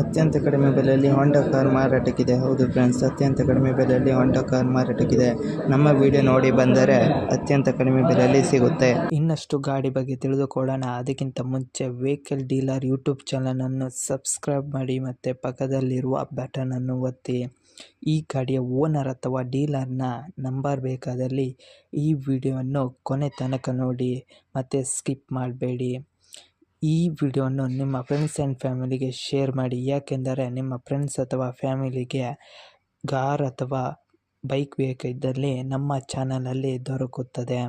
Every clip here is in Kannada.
ಅತ್ಯಂತ ಕಡಿಮೆ ಬೆಲೆಯಲ್ಲಿ ಹೋಂಡಾ ಕಾರ್ ಮಾರಾಟಕ್ಕಿದೆ. ಹೌದು ಫ್ರೆಂಡ್ಸ್ ಅತ್ಯಂತ ಕಡಿಮೆ ಬೆಲೆಯಲ್ಲಿ ಹೋಂಡಾ ಕಾರ್ ಮಾರಾಟಕ್ಕಿದೆ. ನಮ್ಮ ವಿಡಿಯೋ ನೋಡಿ ಬಂದರೆ ಅತ್ಯಂತ ಕಡಿಮೆ ಬೆಲೆಯಲ್ಲಿ ಸಿಗುತ್ತೆ. ಇನ್ನಷ್ಟು ಗಾಡಿ ಬಗ್ಗೆ ತಿಳಿದುಕೊಳ್ಳೋಣ. ಅದಕ್ಕಿಂತ ಮುಂಚೆ ವೆಹಿಕಲ್ ಡೀಲರ್ ಯೂಟ್ಯೂಬ್ ಚಾನಲನ್ನು ಸಬ್ಸ್ಕ್ರೈಬ್ ಮಾಡಿ ಮತ್ತು ಪಕ್ಕದಲ್ಲಿರುವ ಬಟನನ್ನು ಒತ್ತಿ. ಈ ಗಾಡಿಯ ಓನರ್ ಅಥವಾ ಡೀಲರ್ನ ನಂಬರ್ ಬೇಕಾದಲ್ಲಿ ಈ ವಿಡಿಯೋವನ್ನು ಕೊನೆ ತನಕ ನೋಡಿ ಮತ್ತು ಸ್ಕಿಪ್ ಮಾಡಬೇಡಿ. ಈ ವಿಡಿಯೋವನ್ನು ನಿಮ್ಮ ಫ್ರೆಂಡ್ಸ್ ಆ್ಯಂಡ್ ಫ್ಯಾಮಿಲಿಗೆ ಶೇರ್ ಮಾಡಿ. ಯಾಕೆಂದರೆ ನಿಮ್ಮ ಫ್ರೆಂಡ್ಸ್ ಅಥವಾ ಫ್ಯಾಮಿಲಿಗೆ ಕಾರ್ ಅಥವಾ ಬೈಕ್ ಬೇಕಿದ್ದಲ್ಲಿ ನಮ್ಮ ಚಾನಲಲ್ಲಿ ದೊರಕುತ್ತದೆ.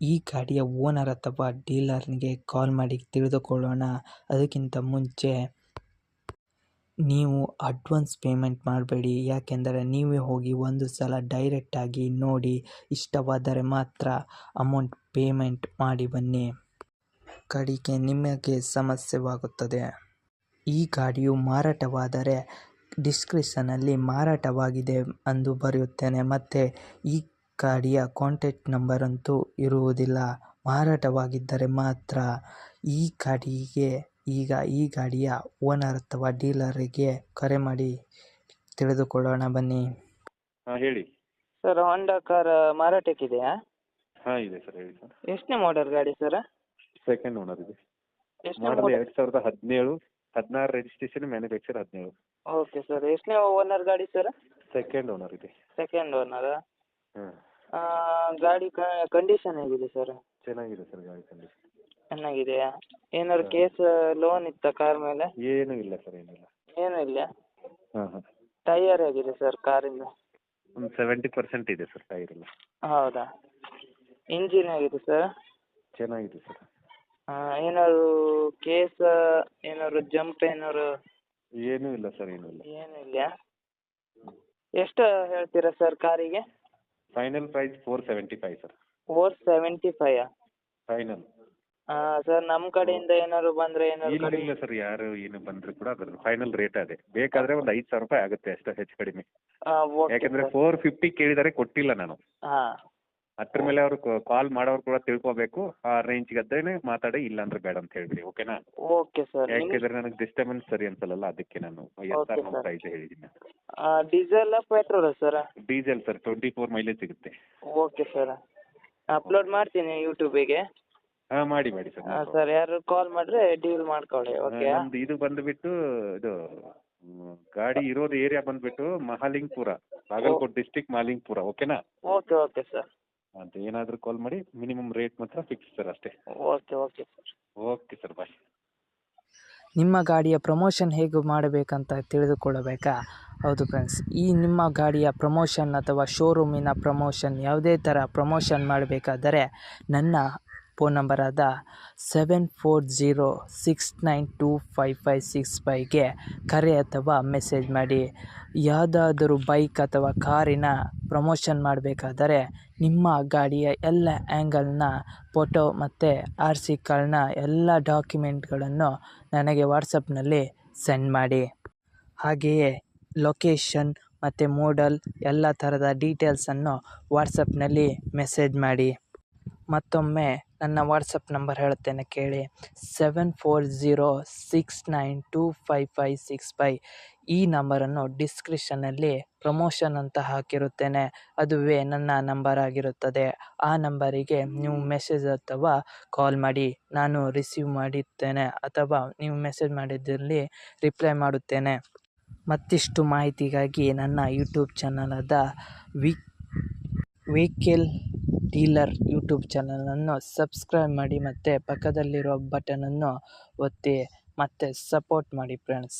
ಈ ಗಾಡಿಯ ಓನರ್ ಅಥವಾ ಡೀಲರ್ನಿಗೆ ಕಾಲ್ ಮಾಡಿ ತಿಳಿದುಕೊಳ್ಳೋಣ. ಅದಕ್ಕಿಂತ ಮುಂಚೆ ನೀವು ಅಡ್ವಾನ್ಸ್ ಪೇಮೆಂಟ್ ಮಾಡಬೇಡಿ. ಯಾಕೆಂದರೆ ನೀವೇ ಹೋಗಿ ಒಂದು ಸಲ ಡೈರೆಕ್ಟಾಗಿ ನೋಡಿ ಇಷ್ಟವಾದರೆ ಮಾತ್ರ ಅಮೌಂಟ್ ಪೇಮೆಂಟ್ ಮಾಡಿ ಬನ್ನಿ. ಕಡೆಗೆ ನಿಮಗೆ ಸಮಸ್ಯೆವಾಗುತ್ತದೆ. ಈ ಗಾಡಿಯು ಮಾರಾಟವಾದರೆ ಡಿಸ್ಕ್ರಿಪ್ಷನಲ್ಲಿ ಮಾರಾಟವಾಗಿದೆ ಎಂದು ಬರೆಯುತ್ತೇನೆ ಮತ್ತು ಈ ಗಾಡಿಯ ಕಾಂಟ್ಯಾಕ್ಟ್ ನಂಬರ್ ಅಂತೂ ಇರುವುದಿಲ್ಲ. ಮಾರಾಟವಾಗಿದ್ದರೆ ಮಾತ್ರ ಈ ಗಾಡಿಗೆ ಈಗ ಈ ಗಾಡಿಯ ಓನರ್ ಅಥವಾ ಡೀಲರಿಗೆ ಕರೆ ಮಾಡಿ. ತಿಳಿದುಕೊಳ್ಳೋಣ ಬನ್ನಿ. ಹಾಂ ಹೇಳಿ. ಸರ್ ಹೋಂಡಾ ಕಾರ್ ಮಾರಾಟಕ್ಕಿದೆಯಾ? ಹಾಂ ಇದೆ ಸರ್ ಹೇಳಿ ಸರ್. ಎಷ್ಟನೇ ಮಾಡೆಲ್ ಗಾಡಿ ಸರ್? ಸೆಕೆಂಡ್ ಓನರ್ ಇದೆ. ಮಾಡಲ್? ಎರಡು ಸಾವಿರದ ಹದಿನೇಳು ಹದಿನಾರು ರಿಜಿಸ್ಟ್ರೇಷನ್ ಮ್ಯಾನುಫ್ಯಾಕ್ಚರ್ ಹದಿನೇಳು. ಓಕೆ ಸರ್ ಎಷ್ಟನೇ ಓನರ್ ಗಾಡಿ ಸರ್ ಸೆಕೆಂಡ್ ಓನರ್ ಇದೆ. ಸೆಕೆಂಡ್ ಓನರ್ ಗಾಡಿ ಕಂಡೀಷನ್ ಹೇಗಿದೆ ಸರ್ ಚೆನ್ನಾಗಿದೆ ಸರ್ ಗಾಡಿ ಕಂಡೀಷನ್ ಚೆನ್ನಾಗಿದೆಯಾ? ಏನಾದ್ರು. ಕೇಸ್ ಲೋನ್ ಇತ್ತ ಕಾರ್ ಮೇಲೆ? ಏನು ಇಲ್ಲ ಸರ್ ಏನಿಲ್ಲ ಏನು ಇಲ್ಲ? ಟೈರ್ ಹೇಗಿದೆ ಸರ್ ಕಾರಿಂದ ಒಂದು ಸೆವೆಂಟಿ ಪರ್ಸೆಂಟ್ ಇದೆ ಸರ್ ಟೈರ್ ಎಲ್ಲ. ಹೌದಾ? ಇಂಜಿನ್ ಹೇಗಿದೆ ಸರ್ ಚೆನ್ನಾಗಿದೆ ಸರ್ ಏನಾದ್ರು ಕೇಸ್ ಏನಾದ್ರು ಜಂಪ್ ಏನಾದ್ರು? ಏನೂ ಇಲ್ಲ ಸರ್ ಏನೂ ಇಲ್ಲ. ಏನೂ ಇಲ್ಲ. ಎಷ್ಟು ಹೇಳ್ತೀರಾ ಸರ್ ಕಾರಿಗೆ? Final price four seventy five sir four seventy five final sir ನಮ್ಮ ಕಡೆಯಿಂದ ಏನಾದ್ರು ಬಂದ್ರೆ ಏನಾದ್ರು ಇಲ್ಲ ಇಲ್ಲ ಸರ್ ಯಾರು ಏನು ಬಂದ್ರು ಕೂಡ ಅದ್ರ ಫೈನಲ್ ರೇಟ್ ಅದೇ. ಬೇಕಾದ್ರೆ ಒಂದು ಐದು ಸಾವಿರ ರೂಪಾಯಿ ಆಗುತ್ತೆ ಅಷ್ಟೇ ಹೆಚ್ಚು ಕಡಿಮೆ. ಓಕೆ ಯಾಕಂದ್ರೆ ಫೋರ್ ಫಿಫ್ಟಿ ಕೇಳಿದರೆ ಕೊಟ್ಟಿಲ್ಲ ನಾನು. ಹಾಂ. ಅದ್ರ ಮೇಲೆ ಅವರು ಕಾಲ್ ಮಾಡೋರು ಕೂಡ ತಿಳ್ಕೋಬೇಕು. ಆ ರೇಂಜ್ ಅದೇನೆ ಮಾತಾಡಿ ಇಲ್ಲ ಅಂದ್ರೆ ಬೇಡ ಅಂತ ಹೇಳ್ಬಿಡಿ ಓಕೆನಾ ಓಕೆ ಸರ್ ಯಾಕೆಂದ್ರೆ ನನಗೆ ಡಿಸ್ಟರ್ಬೆನ್ಸ್ ಸರಿ ಅನ್ಸಲ್ಲ ಅದಕ್ಕೆ ನಾನು ಎಸ್ ನಮ್ಮ. ಪ್ರೈಸ್ ಹೇಳಿದ್ದೀನಿ diesel petrol sir diesel sir twenty four mileage ಸಿಗುತ್ತೆ. ಓಕೆ ಸರ್ ಅಪ್ಲೋಡ್ ಮಾಡ್ತೀನಿ ಯೂಟ್ಯೂಬಿಗೆ ಹಾ ಮಾಡಿ ಮಾಡಿ ಸರ್ ಸರ್ ಯಾರು ಕಾಲ್ ಮಾಡಿದ್ರೆ ಡೀಲ್ ಮಾಡ್ಕೊಳ್ಳಿ ಓಕೆ ನಮ್ದು ಇದು ಬಂದ್ಬಿಟ್ಟು ಇದು ಗಾಡಿ ಇರೋದು ಏರಿಯಾ ಬಂದ್ಬಿಟ್ಟು ಮಹಾಲಿಂಗ್ಪುರ ಬಾಗಲಕೋಟ್ ಡಿಸ್ಟಿಕ್ ಮಹಾಲಿಂಗ್ಪುರ ಓಕೆನಾ ಓಕೆ ಓಕೆ ಸರ್ ಅಂತ ಏನಾದರೂ ಕಾಲ್ ಮಾಡಿ ಮಿನಿಮಮ್ ರೇಟ್ ಮಾತ್ರ ಫಿಕ್ಸ್ ಸರ್ ಅಷ್ಟೇ. Okay okay sir okay sir bye ನಿಮ್ಮ ಗಾಡಿಯ ಪ್ರಮೋಷನ್ ಹೇಗೆ ಮಾಡಬೇಕಂತ ತಿಳಿದುಕೊಳ್ಳಬೇಕಾ? ಹೌದು ಫ್ರೆಂಡ್ಸ್ ಈ ನಿಮ್ಮ ಗಾಡಿಯ ಪ್ರಮೋಷನ್ ಅಥವಾ ಶೋರೂಮಿನ ಪ್ರಮೋಷನ್ ಯಾವುದೇ ಥರ ಪ್ರಮೋಷನ್ ಮಾಡಬೇಕಾದರೆ ನನ್ನ phone ನಂಬರಾದ seven four zero six nine two five five six ಫೈಗೆ ಕರೆ ಅಥವಾ ಮೆಸೇಜ್ ಮಾಡಿ. ಯಾವುದಾದರೂ ಬೈಕ್ ಅಥವಾ ಕಾರಿನ ಪ್ರಮೋಷನ್ ಮಾಡಬೇಕಾದರೆ ನಿಮ್ಮ ಗಾಡಿಯ ಎಲ್ಲ ಆ್ಯಂಗಲ್ನ ಫೋಟೋ ಮತ್ತು ಆರ್ ಸಿ ಕಾರ್ಡ್ನ ಎಲ್ಲ ಡಾಕ್ಯುಮೆಂಟ್ಗಳನ್ನು ನನಗೆ ವಾಟ್ಸಪ್ನಲ್ಲಿ ಸೆಂಡ್ ಮಾಡಿ. ಹಾಗೆಯೇ ಲೊಕೇಶನ್ ಮತ್ತು ಮೋಡಲ್ ಎಲ್ಲ ಥರದ ಡೀಟೇಲ್ಸನ್ನು ವಾಟ್ಸಪ್ನಲ್ಲಿ ಮೆಸೇಜ್ ಮಾಡಿ. ಮತ್ತೊಮ್ಮೆ ನನ್ನ ವಾಟ್ಸಪ್ ನಂಬರ್ ಹೇಳುತ್ತೇನೆ ಕೇಳಿ. Seven four zero six nine two five five six five ಈ ನಂಬರನ್ನು ಡಿಸ್ಕ್ರಿಪ್ಷನಲ್ಲಿ ಪ್ರಮೋಷನ್ ಅಂತ ಹಾಕಿರುತ್ತೇನೆ. ಅದುವೇ ನನ್ನ ನಂಬರ್ ಆಗಿರುತ್ತದೆ. ಆ ನಂಬರಿಗೆ ನೀವು ಮೆಸೇಜ್ ಅಥವಾ ಕಾಲ್ ಮಾಡಿ. ನಾನು ರಿಸೀವ್ ಮಾಡುತ್ತೇನೆ ಅಥವಾ ನೀವು ಮೆಸೇಜ್ ಮಾಡಿದ್ದಲ್ಲಿ ರಿಪ್ಲೈ ಮಾಡುತ್ತೇನೆ. ಮತ್ತಿಷ್ಟು ಮಾಹಿತಿಗಾಗಿ ನನ್ನ ಯೂಟ್ಯೂಬ್ ಚಾನಲಾದ ವಿ ವೆಹಿಕಲ್ ಡೀಲರ್ ಯೂಟ್ಯೂಬ್ ಚಾನಲನ್ನು ಸಬ್ಸ್ಕ್ರೈಬ್ ಮಾಡಿ ಮತ್ತು ಪಕ್ಕದಲ್ಲಿರೋ ಬಟನನ್ನು ಒತ್ತಿ ಮತ್ತು ಸಪೋರ್ಟ್ ಮಾಡಿ ಫ್ರೆಂಡ್ಸ್